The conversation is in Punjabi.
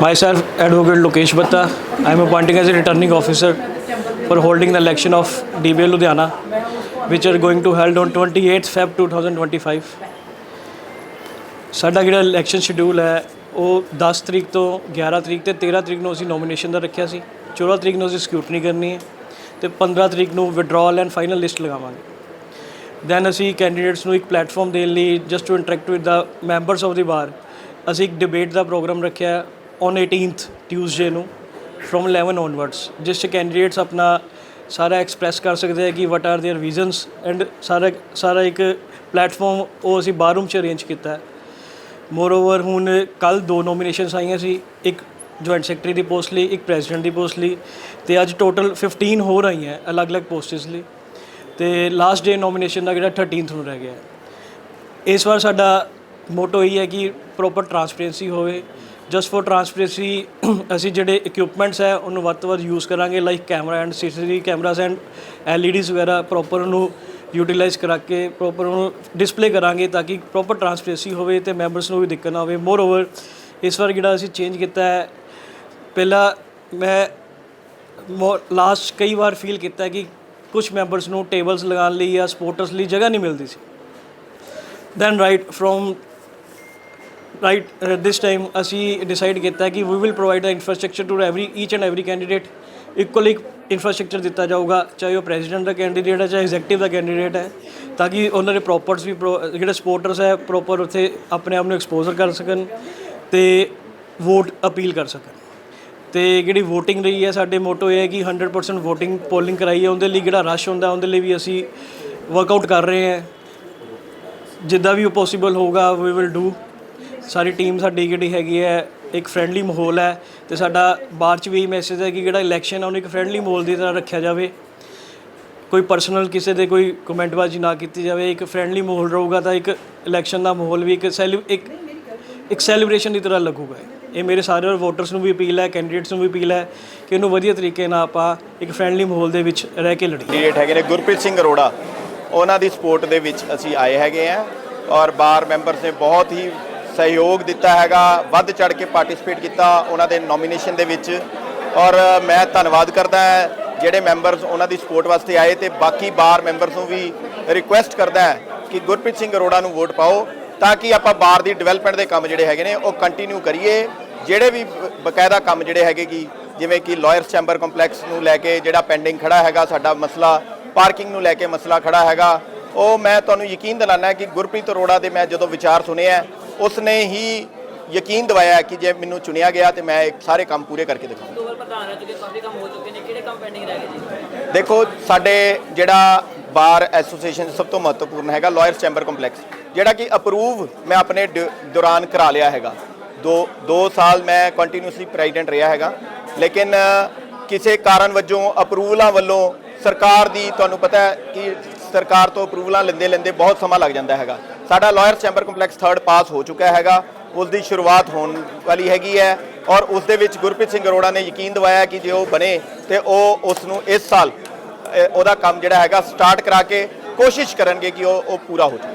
Myself, Advocate Lokesh Batta. I am appointing as a returning officer for holding the election of DBA Ludhiana, which are going to held on 28th Feb 2025. ਸਾਡਾ ਜਿਹੜਾ ਇਲੈਕਸ਼ਨ ਸ਼ਡਿਊਲ ਹੈ ਉਹ 10 ਤਰੀਕ ਤੋਂ 11 ਤਰੀਕ ਤੇ 13 ਤਰੀਕ ਨੂੰ ਅਸੀਂ ਨੋਮੀਨੇਸ਼ਨ ਦਾ ਰੱਖਿਆ ਸੀ 14 ਤਰੀਕ ਨੂੰ ਅਸੀਂ ਸਕ੍ਰੂਟਨੀ ਕਰਨੀ ਹੈ ਤੇ 15 ਤਰੀਕ ਨੂੰ ਵਿਡਰਾਅਲ ਐਂਡ ਫਾਈਨਲ ਲਿਸਟ ਲਗਾਵਾਂਗੇ ਦੈਨ ਅਸੀਂ ਕੈਂਡੀਡੇਟਸ ਨੂੰ ਇੱਕ ਪਲੇਟਫਾਰਮ ਦੇਣ ਲਈ just to interact with the members of the bar ਅਸੀਂ ਇੱਕ ਡਿਬੇਟ ਦਾ ਪ੍ਰੋਗਰਾਮ ਰੱਖਿਆ ਔਨ 18th ਟਿਊਜ਼ਡੇ ਨੂੰ ਫਰੋਮ 11 onwards ਜਿਸ 'ਚ ਕੈਂਡੀਡੇਟਸ ਆਪਣਾ ਸਾਰਾ ਐਕਸਪ੍ਰੈਸ ਕਰ ਸਕਦੇ ਆ ਕਿ what are there visions and ਸਾਰਾ ਸਾਰਾ ਇੱਕ ਪਲੇਟਫਾਰਮ ਉਹ ਅਸੀਂ ਬਾਰੂਮ 'ਚ ਅਰੇਂਜ ਕੀਤਾ ਹੈ ਮੋਰਓਵਰ ਹੁਣ ਕੱਲ ਦੋ ਨੋਮੀਨੇਸ਼ਨਸ ਆਈਆਂ ਸੀ ਇੱਕ ਜੁਆਇੰਟ ਸੈਕਟਰੀ ਦੀ ਪੋਸਟ ਲਈ ਇੱਕ ਪ੍ਰੈਜ਼ੀਡੈਂਟ ਦੀ ਪੋਸਟ ਲਈ ਤੇ ਅੱਜ ਟੋਟਲ 15 ਹੋਰ ਆਈਆਂ ਅਲੱਗ-ਅਲੱਗ ਪੋਸਟਸ ਲਈ ਤੇ ਲਾਸਟ ਡੇ ਨੋਮੀਨੇਸ਼ਨ ਦਾ ਜਿਹੜਾ 13th ਨੂੰ ਰਹਿ ਗਿਆ ਹੈ। ਇਸ ਵਾਰ ਸਾਡਾ ਮੋਟੋ ਇਹ ਹੈ ਕਿ ਪ੍ਰੋਪਰ ਟਰਾਂਸਪੇਰੈਂਸੀ ਹੋਵੇ ਜਸਟ ਫॉर ਟਰਾਂਸਪੇਰੈਂਸੀ ਅਸੀਂ ਜਿਹੜੇ ਇਕਵਿਪਮੈਂਟਸ ਹੈ, ਉਹਨੂੰ ਵੱਧ ਤੋਂ ਵੱਧ ਯੂਜ਼ ਕਰਾਂਗੇ like camera and CCTV cameras and LEDs ਵਗੈਰਾ ਪ੍ਰੋਪਰ ਉਹਨੂੰ ਯੂਟਿਲਾਈਜ਼ ਕਰਾ ਕੇ ਪ੍ਰੋਪਰ ਉਹਨੂੰ ਡਿਸਪਲੇ ਕਰਾਂਗੇ ਤਾਂ ਕਿ ਪ੍ਰੋਪਰ ਟਰਾਂਸਪੇਰੈਂਸੀ ਹੋਵੇ ਤੇ ਮੈਂਬਰਸ ਨੂੰ ਵੀ ਦਿੱਕਤ ਨਾ ਹੋਵੇ। ਮੋਰ ਓਵਰ ਇਸ ਵਾਰ ਜਿਹੜਾ ਅਸੀਂ ਚੇਂਜ ਕੀਤਾ ਹੈ, ਪਹਿਲਾਂ ਮੈਂ ਲਾਸਟ ਕਈ ਵਾਰ ਫੀਲ ਕੀਤਾ ਕਿ ਕੁਝ ਮੈਂਬਰਸ ਨੂੰ ਟੇਬਲਸ ਲਗਾਉਣ ਲਈ ਜਾਂ ਸਪੋਰਟਰਸ ਲਈ ਜਗ੍ਹਾ ਨਹੀਂ ਮਿਲਦੀ ਸੀ। Then right from right this time ਅਸੀਂ ਡਿਸਾਈਡ ਕੀਤਾ ਕਿ we will provide the infrastructure to every each and every candidate equally infrastructure ਦਿੱਤਾ ਜਾਊਗਾ, ਚਾਹੇ ਉਹ ਪ੍ਰੈਜ਼ੀਡੈਂਟ ਦਾ ਕੈਂਡੀਡੇਟ ਹੈ, ਚਾਹੇ ਐਗਜ਼ੈਕਟਿਵ ਦਾ ਕੈਂਡੀਡੇਟ ਹੈ, ਤਾਂ ਕਿ ਉਹਨਾਂ ਦੇ ਪ੍ਰੋਪਰਸ ਵੀ pro- ਜਿਹੜੇ ਸਪੋਰਟਰਸ ਹੈ ਪ੍ਰੋਪਰ ਉੱਥੇ ਆਪਣੇ ਆਪ ਨੂੰ ਐਕਸਪੋਜ਼ਰ ਕਰ ਸਕਣ ਤੇ ਵੋਟ ਅਪੀਲ ਕਰ ਸਕਣ। ਤੇ ਜਿਹੜੀ VOTING ਰਹੀ ਹੈ, ਸਾਡੇ ਮੋਟੋ ਇਹ ਹੈ ਕਿ 100% VOTING ਪੋਲਿੰਗ ਕਰਾਈ ਹੈ, ਉਹਦੇ ਲਈ ਜਿਹੜਾ ਰਸ਼ ਹੁੰਦਾ, ਉਹਦੇ ਲਈ ਵੀ ਅਸੀਂ ਵਰਕਆਊਟ ਕਰ ਰਹੇ ਹਾਂ। ਜਿੱਦਾਂ ਵੀ ਉਹ ਪੋਸੀਬਲ ਹੋਊਗਾ ਵੀ ਵਿਲ ਡੂ ਸਾਰੀ ਟੀਮ ਸਾਡੀ ਜਿਹੜੀ ਹੈਗੀ ਹੈ, ਇੱਕ ਫਰੈਂਡਲੀ ਮਾਹੌਲ ਹੈ ਤੇ ਸਾਡਾ ਬਾਅਦ ਚ ਵੀ ਮੈਸੇਜ ਹੈ ਕਿ ਜਿਹੜਾ ਇਲੈਕਸ਼ਨ ਆ, ਉਹਨੂੰ ਇੱਕ ਫਰੈਂਡਲੀ ਮਾਹੌਲ ਦੀ ਤਰ੍ਹਾਂ ਰੱਖਿਆ ਜਾਵੇ। ਕੋਈ ਪਰਸਨਲ ਕਿਸੇ ਦੇ ਕੋਈ ਕਮੈਂਟਬਾਜ਼ੀ ਨਾ ਕੀਤੀ ਜਾਵੇ, ਇੱਕ ਫਰੈਂਡਲੀ ਮਾਹੌਲ ਰਹੂਗਾ ਤਾਂ ਇੱਕ ਇਲੈਕਸ਼ਨ ਦਾ ਮਾਹੌਲ ਵੀ ਇੱਕ ਸੈਲੀ ਇੱਕ ਇੱਕ ਸੈਲੀਬ੍ਰੇਸ਼ਨ ਦੀ ਤਰ੍ਹਾਂ ਲੱਗੂਗਾ ਇਹ। ਮੇਰੇ ਸਾਰੇ ਵੋਟਰਸ ਨੂੰ ਵੀ ਅਪੀਲ ਹੈ ਕੈਂਡੀਡੇਟਸ ਨੂੰ ਵੀ ਅਪੀਲ ਹੈ ਕਿ ਇਹਨੂੰ ਵਧੀਆ ਤਰੀਕੇ ਨਾਲ ਆਪਾਂ ਇੱਕ ਫਰੈਂਡਲੀ ਮਾਹੌਲ ਦੇ ਵਿੱਚ ਰਹਿ ਕੇ ਲੜੀਏ। ਕੈਂਡੀਡੇਟ ਹੈਗੇ ਨੇ ਗੁਰਪ੍ਰੀਤ ਸਿੰਘ ਅਰੋੜਾ। ਉਹਨਾਂ ਦੀ ਸਪੋਰਟ ਦੇ ਵਿੱਚ ਅਸੀਂ ਆਏ ਹੈਗੇ ਆ ਔਰ ਬਾਰ ਮੈਂਬਰਸ ਨੇ ਬਹੁਤ ਹੀ ਸਹਿਯੋਗ ਦਿੱਤਾ ਹੈਗਾ, ਵੱਧ ਚੜ ਕੇ ਪਾਰਟਿਸਿਪੇਟ ਕੀਤਾ ਉਹਨਾਂ ਦੇ ਨੋਮੀਨੇਸ਼ਨ ਦੇ ਵਿੱਚ। ਔਰ ਮੈਂ ਧੰਨਵਾਦ ਕਰਦਾ ਹਾਂ ਜਿਹੜੇ ਮੈਂਬਰਸ ਉਹਨਾਂ ਦੀ ਸਪੋਰਟ ਵਾਸਤੇ ਆਏ ਤੇ ਬਾਕੀ ਬਾਰ ਮੈਂਬਰਸ ਨੂੰ ਵੀ ਰਿਕੁਐਸਟ ਕਰਦਾ ਹੈ ਕਿ ਗੁਰਪ੍ਰੀਤ ਸਿੰਘ ਅਰੋੜਾ ਨੂੰ ਵੋਟ ਪਾਓ ਤਾਂ ਕਿ ਆਪਾਂ ਬਾਰ ਦੀ ਡਿਵੈਲਪਮੈਂਟ ਦੇ ਕੰਮ ਜਿਹੜੇ ਹੈਗੇ ਨੇ ਉਹ ਕੰਟੀਨਿਊ ਕਰੀਏ। ਜਿਹੜੇ ਵੀ ਬਕਾਇਦਾ ਕੰਮ ਜਿਹੜੇ ਹੈਗੇ ਕਿ ਜਿਵੇਂ ਕਿ ਲਾਇਰਸ ਚੈਂਬਰ ਕੰਪਲੈਕਸ ਨੂੰ ਲੈ ਕੇ ਜਿਹੜਾ ਪੈਂਡਿੰਗ ਖੜਾ ਹੈਗਾ, ਸਾਡਾ ਮਸਲਾ ਪਾਰਕਿੰਗ ਨੂੰ ਲੈ ਕੇ ਮਸਲਾ ਖੜਾ ਹੈਗਾ, ਉਹ ਮੈਂ ਤੁਹਾਨੂੰ ਯਕੀਨ ਦਿਲਾਨਾ ਕਿ ਗੁਰਪ੍ਰੀਤ ਅਰੋੜਾ ਦੇ ਮੈਂ ਜਦੋਂ ਵਿਚਾਰ ਸੁਣੇ ਹੈ ਉਸ ਨੇ ਹੀ ਯਕੀਨ ਦਿਵਾਇਆ ਕਿ ਜੇ ਮੈਨੂੰ ਚੁਣਿਆ ਗਿਆ ਤੇ ਮੈਂ ਸਾਰੇ ਕੰਮ ਪੂਰੇ ਕਰਕੇ ਦਿਖਾਉਂਗਾ। ਦੋ ਵਾਰ ਪ੍ਰਧਾਨ ਰਹਿ ਚੁੱਕੇ ਕਾਫੀ ਕੰਮ ਹੋ ਚੁੱਕੇ ਨੇ। ਕਿਹੜੇ ਕੰਮ ਪੈਂਡਿੰਗ ਰਹਿ ਗਏ ਜੀ? ਦੇਖੋ ਸਾਡੇ ਜਿਹੜਾ ਬਾਰ ਐਸੋਸੀਏਸ਼ਨ ਸਭ ਤੋਂ ਮਹੱਤਵਪੂਰਨ ਹੈਗਾ ਲਾਇਰਸ ਚੈਂਬਰ ਕੰਪਲੈਕਸ ਜਿਹੜਾ ਕਿ ਅਪਰੂਵ ਮੈਂ ਆਪਣੇ ਦੌਰਾਨ ਕਰਾ ਲਿਆ ਹੈਗਾ। ਦੋ ਦੋ ਸਾਲ ਮੈਂ ਕੰਟੀਨਿਊਸਲੀ ਪ੍ਰੈਜ਼ੀਡੈਂਟ ਰਿਹਾ ਹੈਗਾ। ਲੇਕਿਨ ਕਿਸੇ ਕਾਰਨ ਵਜੋਂ ਅਪਰੂਵਲਾਂ ਵੱਲੋਂ ਸਰਕਾਰ ਦੀ ਤੁਹਾਨੂੰ ਪਤਾ ਹੈ ਕਿ ਸਰਕਾਰ ਤੋਂ ਅਪਰੂਵਲਾਂ ਲੈਂਦੇ ਲੈਂਦੇ ਬਹੁਤ ਸਮਾਂ ਲੱਗ ਜਾਂਦਾ ਹੈਗਾ। ਸਾਡਾ lawyers chamber complex third pass ਹੋ ਚੁੱਕਾ ਹੈਗਾ। ਉਸ ਦੀ ਸ਼ੁਰੂਆਤ ਹੋਣ ਵਾਲੀ ਹੈਗੀ ਹੈ ਔਰ ਉਸ ਦੇ ਵਿੱਚ ਗੁਰਪ੍ਰੀਤ ਸਿੰਘ ਅਰੋੜਾ ਨੇ ਯਕੀਨ ਦਿਵਾਇਆ ਕਿ ਜੇ ਉਹ ਬਣੇ ਤੇ ਉਹ ਉਸ ਨੂੰ ਇਸ ਸਾਲ ਉਹਦਾ ਕੰਮ ਜਿਹੜਾ ਹੈਗਾ ਸਟਾਰਟ ਕਰਾ ਕੇ ਕੋਸ਼ਿਸ਼ ਕਰਨਗੇ ਕਿ ਉਹ ਉਹ ਪੂਰਾ ਹੋ ਜਾਵੇ।